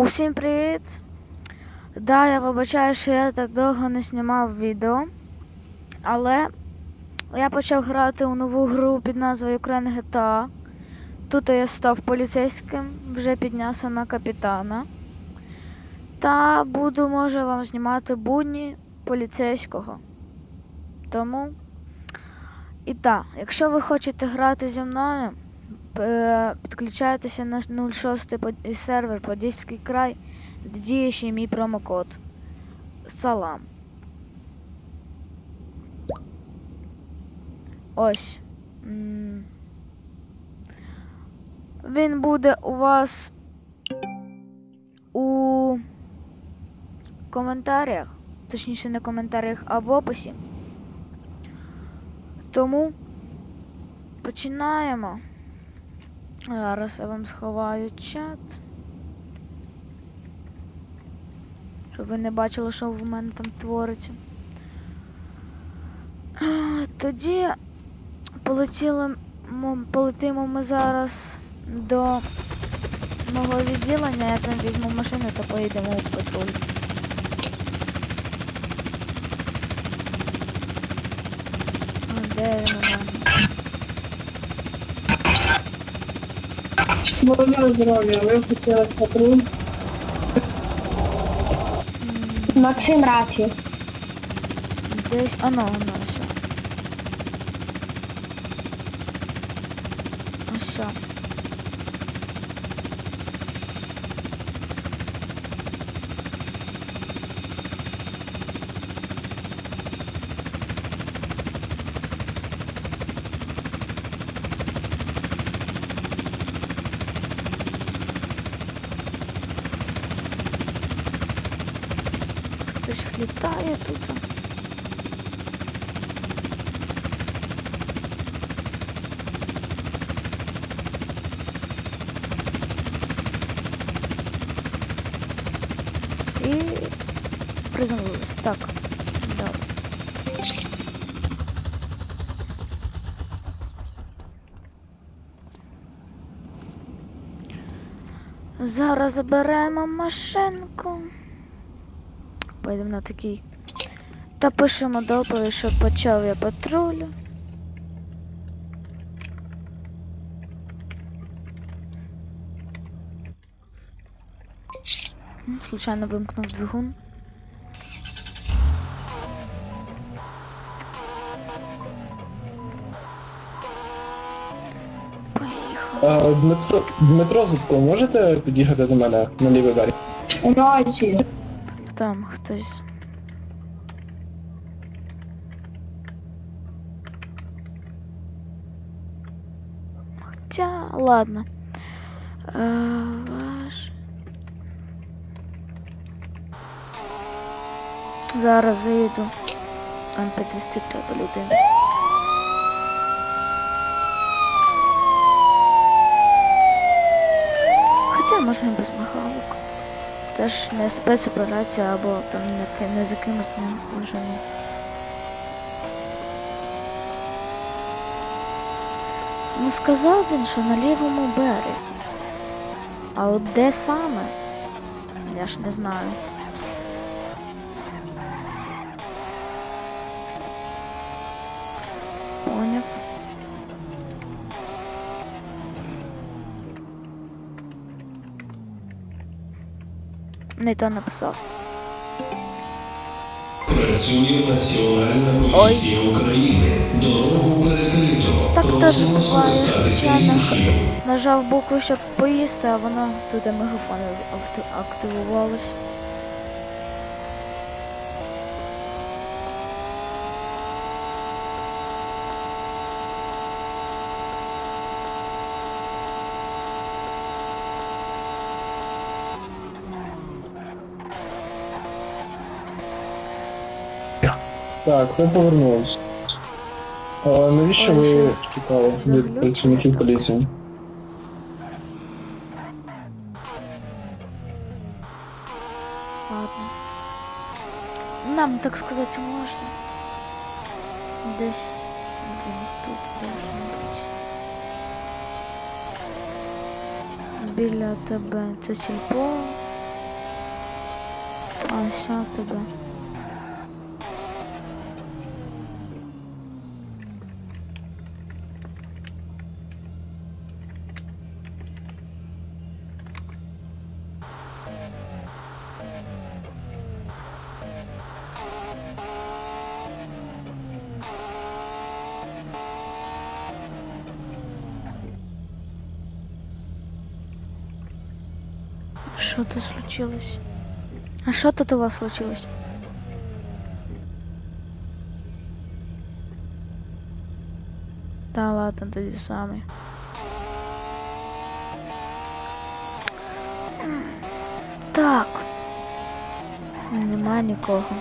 Усім привіт! Да, я вибачаю, що я так довго не знімав відео, але я почав грати у нову гру під назвою Ukraine GTA. Тут я став поліцейським, вже піднявся на капітана. Та буду, може, вам знімати будні поліцейського. Тому. І так, якщо ви хочете грати зі мною, підключайтеся на 06 сервер Подільський край, де діє ще мій промокод. Салам. Ось. Він буде у вас у коментарях, точніше не коментарях, а в описі. Тому починаємо. Зараз я вам сховаю чат. Щоб ви не бачили, що в мене там твориться. Тоді полетіли, полетимо ми зараз до мого відділення, я там візьму машину та поїдемо в патруль. Де він у мене? Бороня здоров'я, ви хотіли патруль. М, Максим Рафі. Десь. А ну, ну, все. Все. Хтось літає тут. І приземлились. Так. Добре. Зараз заберемо машинку. Поїдемо на такий. Та пишемо доповідь, що почав я патрулю. Случайно вимкнув двигун. А, Дмитро, Дмитро Зубко, можете під'їхати до мене на лівий берег? Раці. Там хтось. Хотя, ладно. Е, ваш... Зараз заїду. Там підвести треба людину. Ж не спецоперація або там не, не за кимось не вважання. Ну сказав він, що на лівому березі. А от де саме? Я ж не знаю. Не то написав. Працює Національна поліція України. Дорогу перекрито. Так теж буває, звичайно. Нажав букву, щоб поїсти, а воно туди мегафон активувалось. Так, ви повернулись. А навіщо Ой, ви щось тікали від заглючило. працівників поліції? Ладно. Нам, так сказати, можна. Десь він тут должен бути. Біля тебе це сільпо. А, все тебе. Що тут случилось? А що тут у вас случилось? Та ладно, тоді самі. Так. Нема нікого.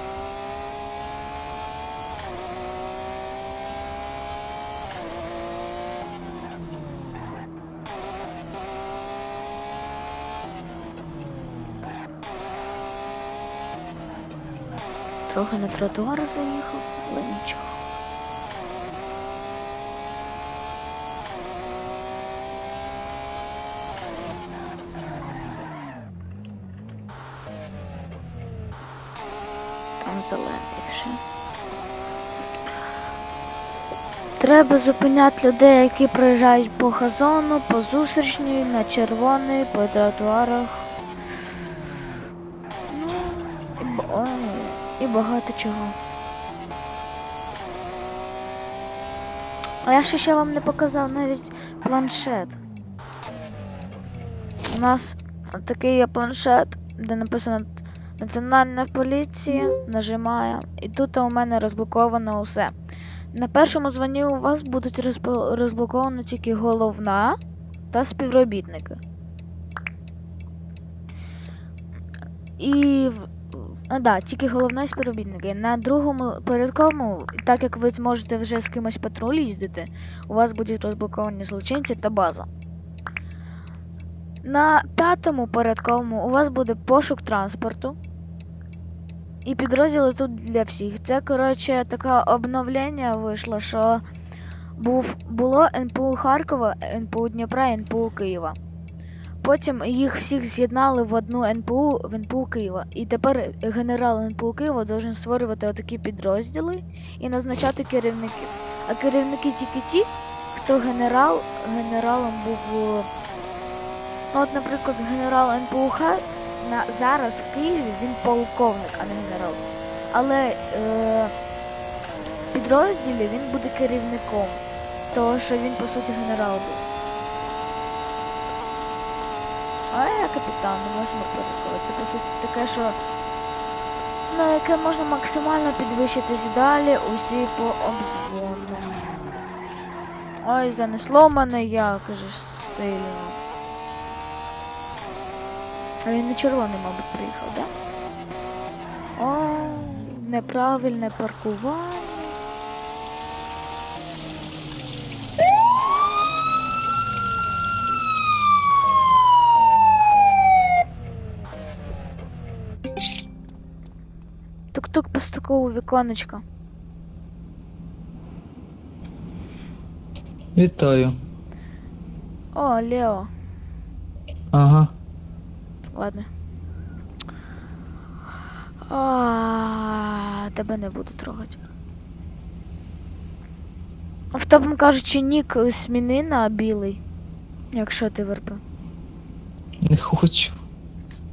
Трохи на тротуар заїхав, але нічого. Там зелений. Треба зупиняти людей, які проїжджають по газону, по зустрічній, на червоний, по тротуарах. Ну, і, б- ой, і багато чого. А я ще ще вам не показав навіть планшет. У нас такий є планшет, де написано Національна поліція, нажимаю, і тут у мене розблоковано усе. На першому званні у вас будуть розбл- розблоковано тільки головна та співробітники. І а, да, тільки головна і співробітники. На другому порядковому, так як ви зможете вже з кимось в патруль їздити, у вас будуть розблоковані злочинці та база. На п'ятому порядковому у вас буде пошук транспорту. І підрозділи тут для всіх. Це, коротше, таке обновлення вийшло, що був, було НПУ Харкова, НПУ Дніпра НПУ Києва. Потім їх всіх з'єднали в одну НПУ в НПУ Києва. І тепер генерал НПУ Києва должен створювати отакі підрозділи і назначати керівників. А керівники тільки ті, хто генерал, генералом був. е, Ну, от, наприклад, генерал НПУХ на, зараз в Києві він полковник, а не генерал. Але е, підрозділі він буде керівником, того що він по суті генерал був. А я капітан, не можемо. Це по суті таке, що на яке можна максимально підвищитись далі усі по обзвону. Ой, занесло мене як же сильно. А він не червоний, мабуть, приїхав, да? О, неправильне паркування. Тук-тук постукав у віконечко. Вітаю. О, Лео. Ага. Ладно. А, тебе не буду трогати. Автопом кажучи, нік зміни на білий. Якщо ти ВРП. Не хочу.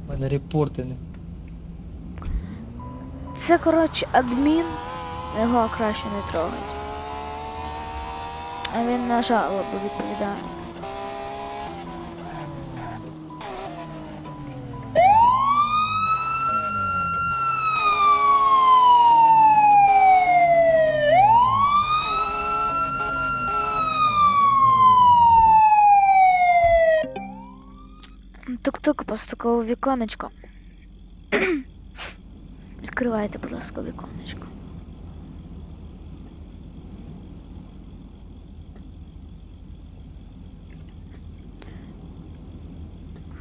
У мене репорти не. Це, коротше, адмін. Його краще не трогать. А він на жалобу відповідає. Тук-тук постукав віконечко. Відкривайте, будь ласка, віконечко.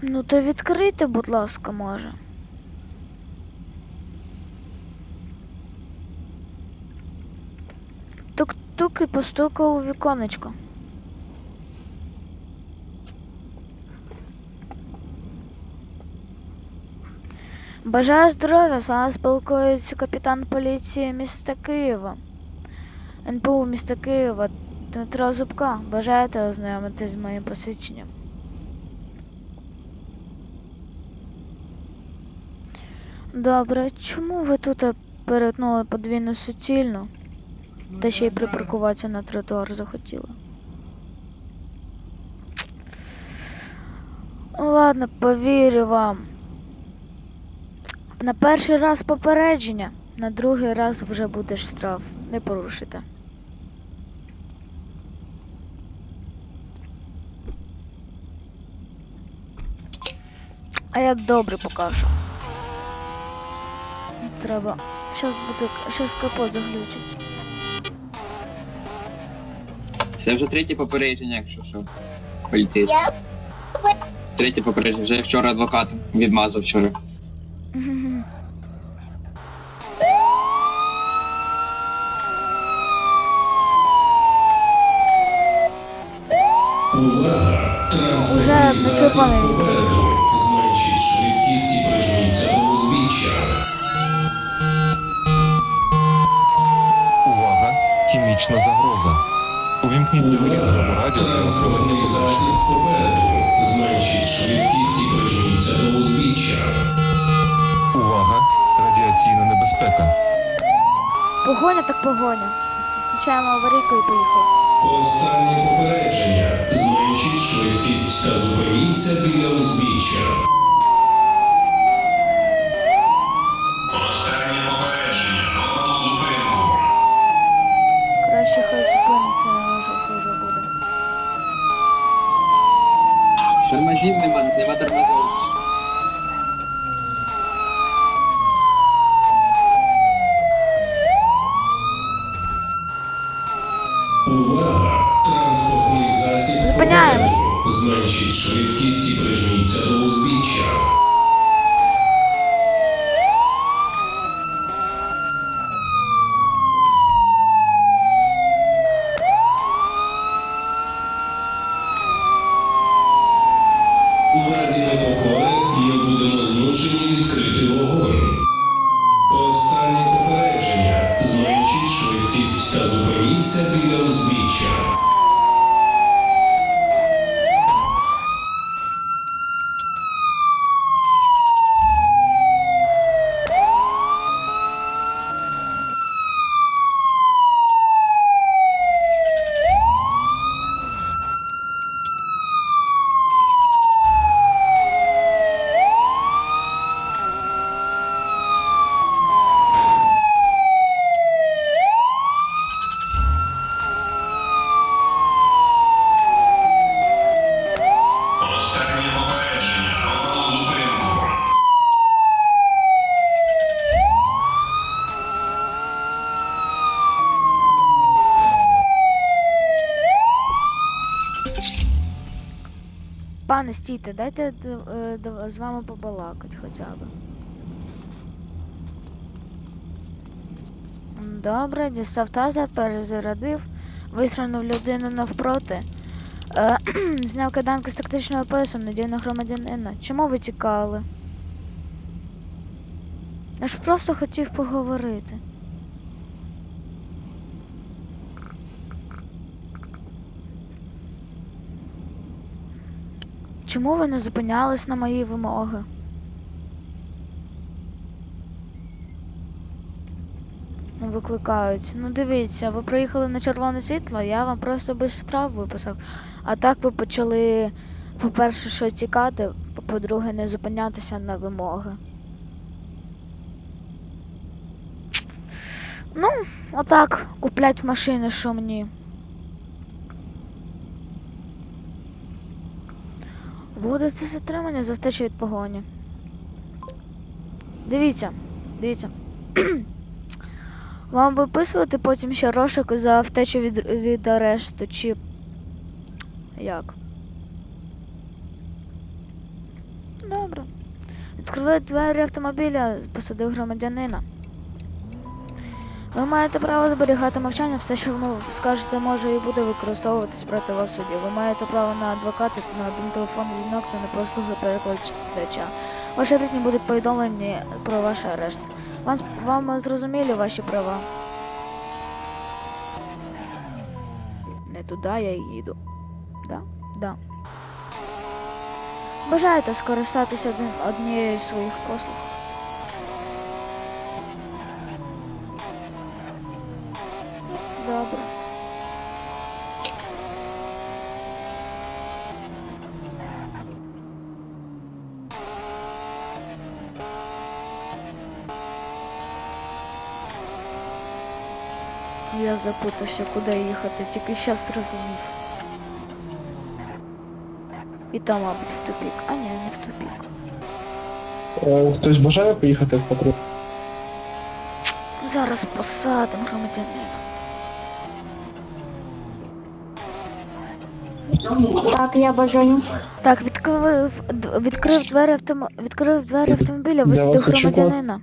Ну то відкрийте, будь ласка, може. Тук-тук і постукав у віконечко. Бажаю здоров'я, з вами спілкується капітан поліції міста Києва. НПУ міста Києва Дмитро Зубка. Бажаєте ознайомитись з моїм посвідченням? Добре, чому ви тут перетнули подвійну суцільну? Та ще й припаркуватися на тротуар захотіли. Ну ладно, повірю вам. На перший раз попередження, на другий раз вже буде штраф. Не порушите. А я добре покажу. Треба. Щас буде. Щас капот заглючить. Це вже третє попередження, якщо що. Поліцейське. Третє попередження. Вже вчора адвокат відмазав вчора. Увага! Уже Транспортний засіб попереду. Зменшіть швидкість і прижміться до узбіччя. Увага! Хімічна загроза. Увімкніть дифузор радіо. Транспортний засіб попереду. Зменшіть швидкість і прижміться до узбіччя. Увага! Радіаційна небезпека. Погоня так погоня. Включаємо аварійку і поїхали. Останнє попередження. Зменшіть швидкість та зупиніться біля узбіччя. Останнє попередження. Робимо зупинку. Краще хай зупиниться, може хуже буде. Тормозів нема, нема тормозів. Увага! Транспортний засіб Зупиняємось. попереду. Зменшіть швидкість і прижміться до узбіччя. У разі непокори ми будемо змушені відкрити вогонь. Останнє попередження. Зменшіть швидкість та зупиніться біля узбіччя. Останнє попередження. Робимо зупинку. Пане, стійте, дайте е, з вами побалакати хоча б. Добре, дістав тазер, перезарядив, виструнув людину навпроти. Е, зняв кайданки з тактичного поясу, надів на громадянина. Чому ви тікали? Я ж просто хотів поговорити. Чому ви не зупинялись на мої вимоги? Ну, Викликають. Ну дивіться, ви приїхали на червоне світло, я вам просто без штраф виписав. А так ви почали, по-перше, що тікати, по-друге, не зупинятися на вимоги. Ну, отак, куплять машини шумні. Будете затримані за втечу від погоні. Дивіться, дивіться. Вам виписувати потім ще розшук за втечу від, від арешту, чи як? Добре. Відкриваю двері автомобіля, посадив громадянина. Ви маєте право зберігати мовчання, все, що ви скажете, може і буде використовуватись проти вас в суді. Ви маєте право на адвоката, на один телефонний дзвінок та на послуги перекладача. Ваші рідні будуть повідомлені про ваш арешт. Вам, вам зрозуміли ваші права? Не туди я їду. Да? Да. Бажаєте скористатися однією з своїх послуг? Запутався, куди їхати, тільки щас зрозумів. І то, мабуть, в тупік. А ні, не в тупік. Е, Хтось бажає поїхати в патруль? Зараз посадим громадянина. Так, я бажаю. Так, відкрив, відкрив двері автомо... відкрив двері автомобіля, висадив вас очікувати?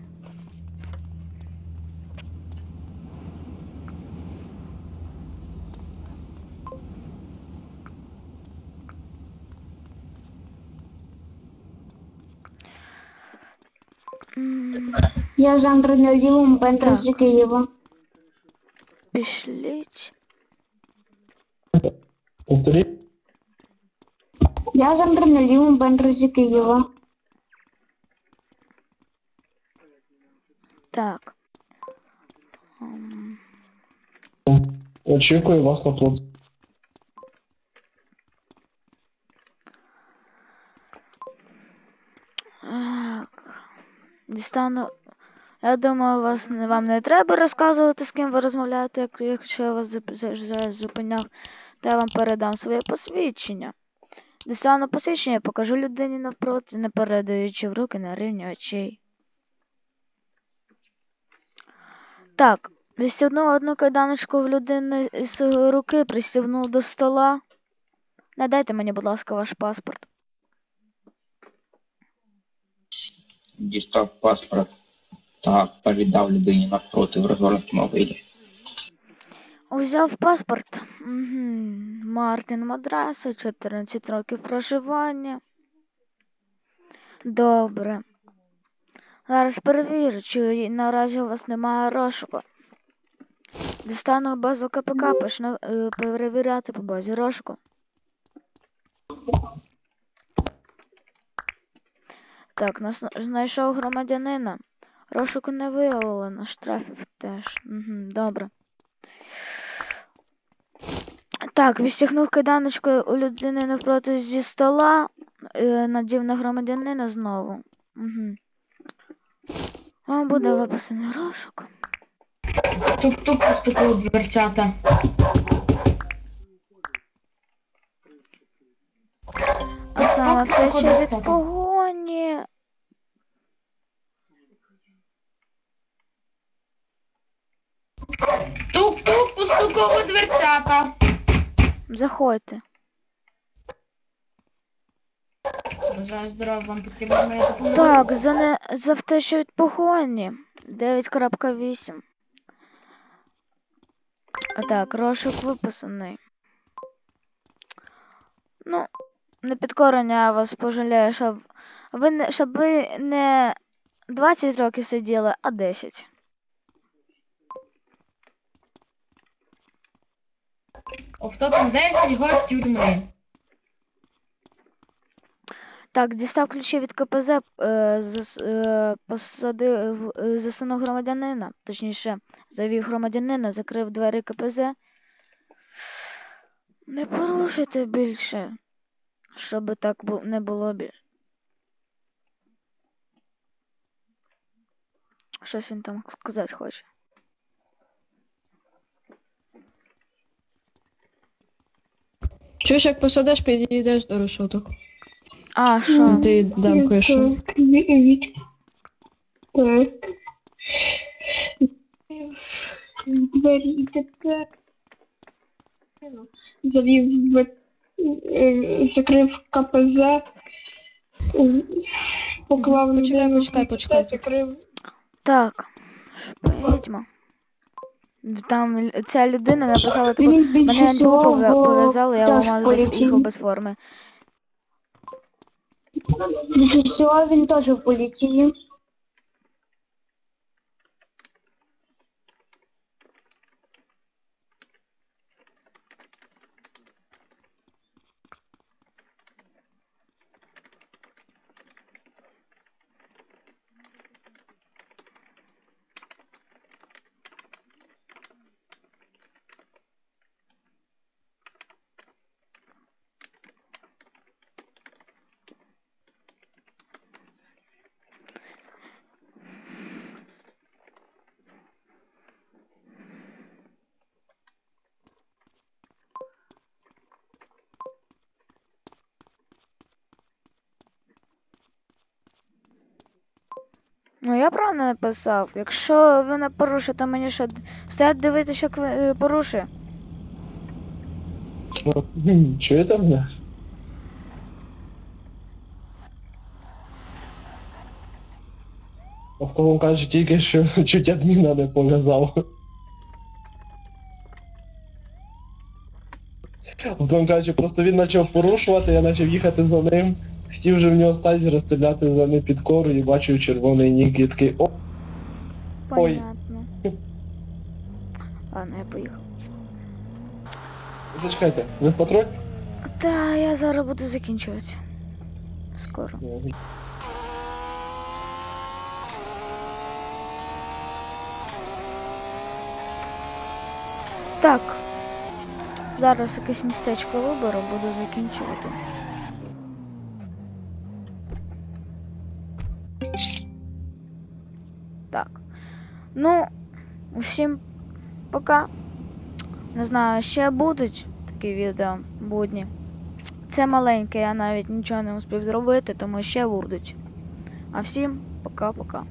Я з Андреем Лілом, Бендер з Так. Києва. Пішліть. Повторіть? Я з Андреем Лілом, Бендер з Києва. Так. М, Очікую вас на плац. Так. Дістану. Я думаю, вас вам не треба розказувати, з ким ви розмовляєте, якщо я вас за- зупиняв, то я вам передам своє посвідчення. Дістану посвідчення, покажу людині навпроти, не передаючи в руки на рівні очей. Так, відстібнув одну кайданочку в людини з руки, пристібнув до стола. Надайте мені, будь ласка, ваш паспорт. Дістав паспорт та передав людині навпроти в розгорнутому виді. Взяв паспорт. Угу. Мартін Мадраса, 14 років проживання. Добре. Зараз перевірю, чи наразі у вас немає розшуку. Дістану базу КПК, почну е, перевіряти по базі розшуку. Так, нас знайшов громадянина. Розшуку не виявлено, штрафів теж. Угу, добре. Так, відстягнув кайданочкою у людини навпроти зі стола, е, надів на громадянина знову. Угу. Вам буде виписаний розшук. Тук-тук постукав у дверцята. А саме втеча від погоні. Тук-тук постукав у дверцята. Заходьте. Бажаю здоров'я, вам потрібна моя допомога. Так, за, не... за втечу від погоні. 9.8. А так, розшук виписаний. Ну, не підкорення я вас пожалію, щоб ви не, щоб ви не 20 років сиділи, а 10. Офтопом 10 год тюрми. Так, дістав ключі від КПЗ, е, зас, е, посадив, е, засунув громадянина, точніше, завів громадянина, закрив двері КПЗ. Не порушуйте більше, щоб так не було більше. Щось він там сказати хоче. Чуєш, як посадиш, підійдеш до решоток. А, що? Ти дам кое-що. Так, Двері і тепер. Завів в... е, закрив КПЗ. Поклав Почекай, в почекай, КПЗ, почекай. Закрив. Так, відьма. Там ця людина написала таку. Мене всього пов'я- в пов'язали, я без, їх без форми. Більше всього він теж в поліції. Ну я правильно написав. Якщо ви не порушите мені що, стоять дивитися, як ви е, порушує. Чуєте мене? Авто вам каже тільки, що чуть адміна не пов'язав. Авто вам каже, просто він почав порушувати, я почав їхати за ним. Хотів вже в нього стазі розстріляти за ним під кору і бачив червоний нік і такий о, Ой. Понятно. Ладно, я поїхав. зачекайте, ви в патруль? Та я зараз буду закінчувати. Скоро. Я за- Так. Зараз якесь містечко виберу, буду закінчувати. Усім пока. Не знаю, ще будуть такі відео будні. Це маленьке, я навіть нічого не успів зробити, тому ще будуть. А всім пока-пока.